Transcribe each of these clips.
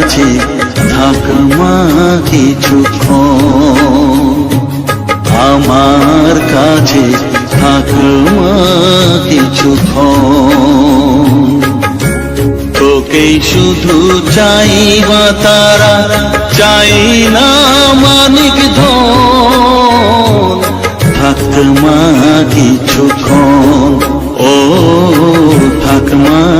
কাছে থাকমা কিছুক্ষণ আমার কাছে থাকমা কিছুক্ষণ তোকেই শুধু চাইবা তারা, চাই না মানিক ধন। থাকমা কিছুক্ষণ ও থাকমা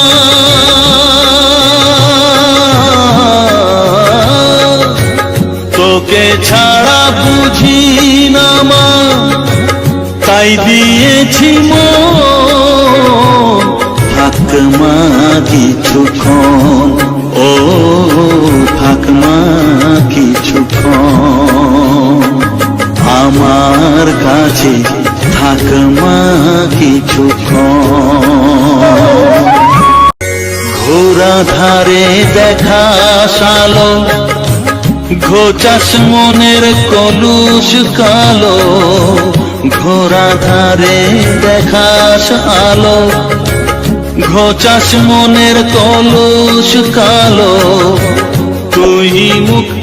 তোকে ছাড়া বুঝি না মা। তাই দিয়েছি থাকমা কিছুক্ষণ। ও থাকমা কিছুক্ষণ। আমার কাছে থাকমা কিছুক্ষণ। ঘোরা ধারে দেখা সালো ঘোচাস মনের কলুষ কালো ঘোড়া ধারে দেখাস আলো। ঘোচাস মনের কলুষ কালো তুই মুখ